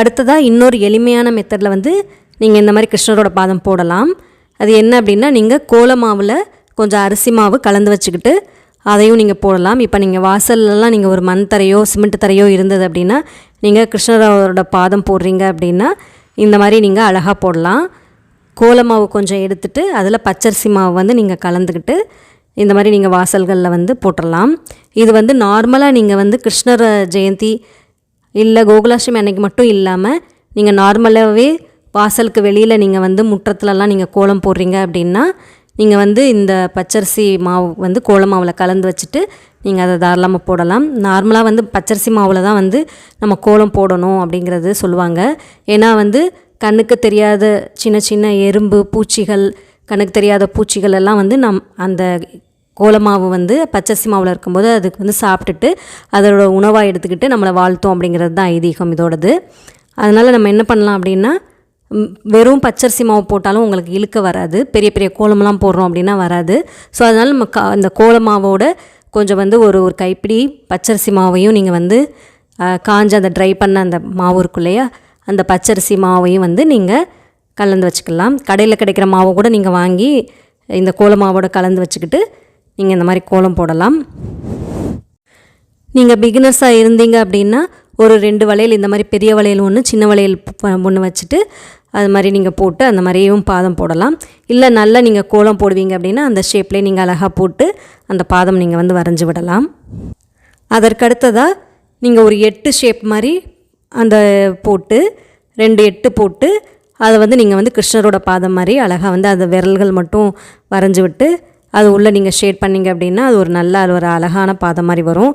அடுத்ததாக இன்னொரு எளிமையான மெத்தடில் வந்து நீங்கள் இந்த மாதிரி கிருஷ்ணரோட பாதம் போடலாம். அது என்ன அப்படின்னா நீங்கள் கோல மாவில் கொஞ்சம் அரிசி மாவு கலந்து வச்சுக்கிட்டு அதையும் நீங்கள் போடலாம். இப்போ நீங்கள் வாசல்லலாம் நீங்கள் ஒரு மண் தரையோ சிமெண்ட் தரையோ இருந்தது அப்படின்னா நீங்கள் கிருஷ்ணரோட பாதம் போடுறீங்க அப்படின்னா இந்த மாதிரி நீங்கள் அழகாக போடலாம். கோல மாவு கொஞ்சம் எடுத்துட்டு அதில் பச்சரிசி மாவு வந்து நீங்கள் கலந்துக்கிட்டு இந்த மாதிரி நீங்கள் வாசல்களில் வந்து போட்டுடலாம் இது வந்து நார்மலாக நீங்கள் வந்து கிருஷ்ணர் ஜெயந்தி இல்லை கோகுலாஷ்டமி அன்னைக்கு மட்டும் இல்லாமல் நீங்கள் நார்மலாகவே வாசலுக்கு வெளியில் நீங்கள் வந்து முற்றத்துலலாம் நீங்கள் கோலம் போடுறீங்க அப்படின்னா நீங்கள் வந்து இந்த பச்சரிசி மாவு வந்து கோல மாவில் கலந்து வச்சுட்டு நீங்கள் அதை தாராளமாக போடலாம். நார்மலாக வந்து பச்சரிசி மாவில் தான் வந்து நம்ம கோலம் போடணும் அப்படிங்கிறது சொல்லுவாங்க. ஏன்னா வந்து கண்ணுக்கு தெரியாத சின்ன சின்ன எறும்பு பூச்சிகள் கண்ணுக்கு தெரியாத பூச்சிகள் எல்லாம் வந்து நம் அந்த கோலமாவு வந்து பச்சரிசி மாவில் இருக்கும்போது அதுக்கு வந்து சாப்பிட்டுட்டு அதோட உணவாக எடுத்துக்கிட்டு நம்மளை வாழ்த்தோம் அப்படிங்கிறது தான் ஐதீகம் இதோடது. அதனால் நம்ம என்ன பண்ணலாம் அப்படின்னா வெறும் பச்சரிசி மாவு போட்டாலும் உங்களுக்கு இழுக்க வராது. பெரிய பெரிய கோலம்லாம் போடுறோம் அப்படின்னா வராது. ஸோ அதனால் நம்ம கா அந்த கோலமாவோட கொஞ்சம் வந்து ஒரு ஒரு கைப்பிடி பச்சரிசி மாவையும் நீங்கள் வந்து காஞ்ச அந்த ட்ரை பண்ண அந்த மாவு இருக்கும் இல்லையா அந்த பச்சரிசி மாவையும் வந்து நீங்கள் கலந்து வச்சுக்கலாம். கடையில் கிடைக்கிற மாவை கூட நீங்கள் வாங்கி இந்த கோலமாவோட கலந்து வச்சுக்கிட்டு நீங்கள் இந்த மாதிரி கோலம் போடலாம். நீங்கள் பிகினர்ஸாக இருந்தீங்க அப்படின்னா ஒரு ரெண்டு வளையல் இந்த மாதிரி பெரிய வளையல் ஒன்று சின்ன வளையல் ஒன்று வச்சுட்டு அது மாதிரி நீங்கள் போட்டு அந்த மாதிரியும் பாதம் போடலாம். இல்லை நல்லா நீங்கள் கோலம் போடுவீங்க அப்படின்னா அந்த ஷேப்லேயே நீங்கள் அழகாக போட்டு அந்த பாதம் நீங்கள் வந்து வரைஞ்சி விடலாம். அதற்கடுத்ததாக நீங்கள் ஒரு எட்டு ஷேப் மாதிரி அந்த போட்டு ரெண்டு எட்டு போட்டு அதை வந்து நீங்கள் வந்து கிருஷ்ணரோட பாதம் மாதிரி அழகாக வந்து அந்த விரல்கள் மட்டும் வரைஞ்சி விட்டு அது உள்ளே நீங்கள் ஷேட் பண்ணீங்க அப்படின்னா அது ஒரு நல்ல அது ஒரு அழகான பாதம் மாதிரி வரும்.